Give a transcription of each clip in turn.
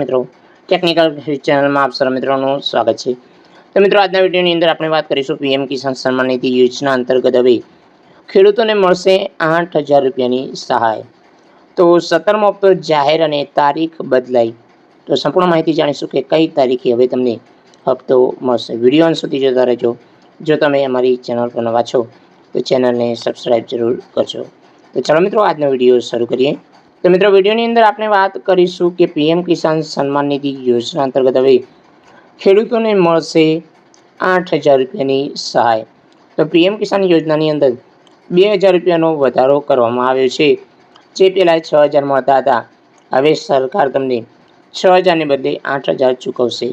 મિત્રો ટેકનિકલ ચેનલમાં આપ સર મિત્રોનું સ્વાગત છે. તો મિત્રો, આજના વિડીયોની અંદર આપણે વાત કરીશું પીએમ કિસાન સન્માન નિધિ યોજના અંતર્ગત હવે ખેડૂતોને મળશે આઠ હજાર રૂપિયાની સહાય. તો સત્તરમો હપ્તો જાહેર અને તારીખ બદલાઈ. તો સંપૂર્ણ માહિતી જાણીશું કે કઈ તારીખે હવે તમને હપ્તો મળશે. વીડિયો અંત સુધી જોતા રહેજો. જો તમે અમારી ચેનલ પર નવા છો, તો ચેનલને સબસ્ક્રાઈબ જરૂર કરજો. તો ચાલો મિત્રો, આજનો વીડિયો શરૂ કરીએ. તો મિત્રો, વિડીયોની અંદર આપણે વાત કરીશું કે પીએમ કિસાન સન્માન નિધિ યોજના અંતર્ગત હવે ખેડૂતોને મળશે આઠ હજાર રૂપિયાની સહાય. તો પીએમ કિસાન યોજનાની અંદર બે હજાર રૂપિયાનો વધારો કરવામાં આવ્યો છે, જે પહેલાં છ હજાર મળતા હતા. હવે સરકાર તમને છ હજારને બદલે આઠ હજાર ચૂકવશે.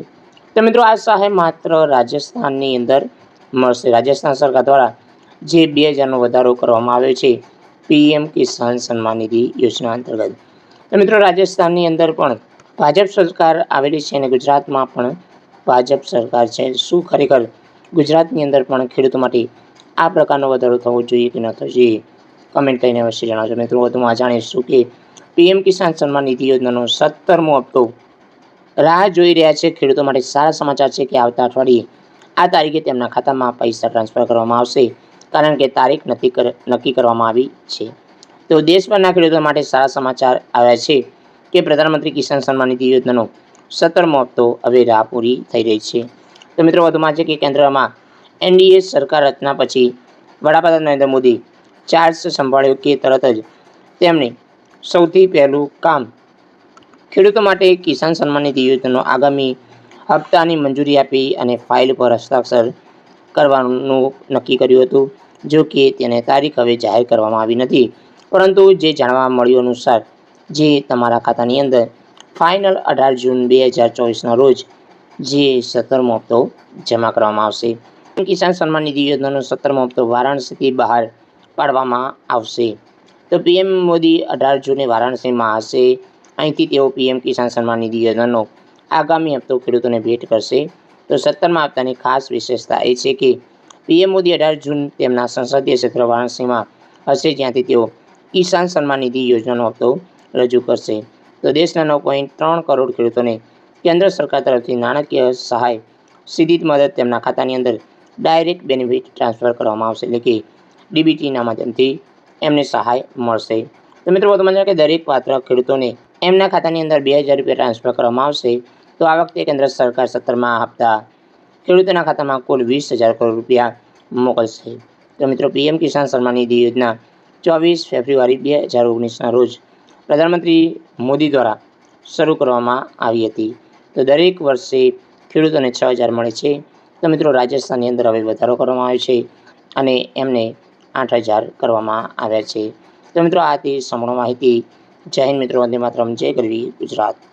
તો મિત્રો, આ સહાય માત્ર રાજસ્થાનની અંદર મળશે. રાજસ્થાન સરકાર દ્વારા જે બે હજારનો વધારો કરવામાં આવ્યો છે પીએમ કિસાન સન્માન નિધિ યોજના અંતર્ગત. તો મિત્રો, રાજસ્થાનની અંદર પણ ભાજપ સરકાર આવેલી છે અને ગુજરાતમાં પણ ભાજપ સરકાર છે. શું ખરેખર ગુજરાતની અંદર પણ ખેડૂતો માટે આ પ્રકારનો વધારો થવો જોઈએ કે ન થવો જોઈએ? કમેન્ટ કરીને અવશ્ય જણાવજો. મિત્રો વધુમાં જાણીશું કે પીએમ કિસાન સન્માન નિધિ યોજનાનો સત્તરમો હપ્તો રાહ જોઈ રહ્યા છે. ખેડૂતો માટે સારા સમાચાર છે કે આવતા અઠવાડિયે આ તારીખે તેમના ખાતામાં પૈસા ટ્રાન્સફર કરવામાં આવશે. કારણ કે તારીખ કર, નક્કી કરવામાં આવી છે. તો દેશભરના ખેડૂતો માટે સારા સમાચાર આવ્યા છે કે પ્રધાનમંત્રી કિસાન સન્માન નિધિ યોજનાનો સત્તરમો હપ્તો હવે રાહ પૂરી થઈ રહી છે. તો મિત્રો, વધુમાં છે કે કેન્દ્રમાં એનડીએ સરકાર રચના પછી વડાપ્રધાન નરેન્દ્ર મોદી ચાર્જ સંભાળ્યો કે તરત જ તેમણે સૌથી પહેલું કામ ખેડૂતો માટે કિસાન સન્માન નિધિ યોજનાનો આગામી હપ્તાની મંજૂરી આપી અને ફાઇલ પર હસ્તાક્ષર કરવાનું નક્કી કર્યું હતું, જો કે તેને તારીખ હવે જાહેર કરવામાં આવી નથી. પરંતુ જે જાણવા મળ્યું અનુસાર, જે તમારા ખાતાની અંદર ફાઇનલ અઢાર જૂન બે હજાર ચોવીસના રોજ જે સત્તરમો હપ્તો જમા કરવામાં આવશે. કિસાન સન્માન નિધિ યોજનાનો સત્તરમો હપ્તો વારાણસીથી બહાર પાડવામાં આવશે. તો પીએમ મોદી અઢાર જૂને વારાણસીમાં હશે. અહીંથી તેઓ પીએમ કિસાન સન્માન નિધિ યોજનાનો આગામી હપ્તો ખેડૂતોને ભેટ કરશે. તો સત્તરમાં હપ્તાની ખાસ વિશેષતા એ છે કે પીએમ મોદી અઢાર જૂન તેમના સંસદીય ક્ષેત્ર વારાણસીમાં હશે, જ્યાંથી તેઓ કિસાન સન્માન નિધિ યોજનાનો હપ્તો રજૂ કરશે. તો દેશના નવ પોઈન્ટ ત્રણ કરોડ ખેડૂતોને કેન્દ્ર સરકાર તરફથી નાણાકીય સહાય, સીધી મદદ તેમના ખાતાની અંદર ડાયરેક્ટ બેનિફિટ ટ્રાન્સફર કરવામાં આવશે, એટલે કે ડીબીટીના માધ્યમથી એમને સહાય મળશે. તો મિત્રો તમને કે દરેક પાત્ર ખેડૂતોને એમના ખાતાની અંદર બે હજાર રૂપિયા ટ્રાન્સફર કરવામાં આવશે. તો આ વખતે કેન્દ્ર સરકાર સત્તરમાં હપ્તા ખેડૂતોના ખાતામાં કુલ વીસ હજાર કરોડ રૂપિયા મોકલશે. તો મિત્રો, પીએમ કિસાન સન્માન નિધિ યોજના ચોવીસ ફેબ્રુઆરી બે હજાર ઓગણીસના રોજ પ્રધાનમંત્રી મોદી દ્વારા શરૂ કરવામાં આવી હતી. તો દરેક વર્ષે ખેડૂતોને છ હજાર મળે છે. તો મિત્રો, રાજસ્થાનની અંદર હવે વધારો કરવામાં આવ્યો છે અને એમને આઠ હજાર કરવામાં આવ્યા છે. તો મિત્રો, આ હતી સંપૂર્ણ માહિતી. જય હિન્દ મિત્રો, વંદે માતરમ. જય ગરવી ગુજરાત.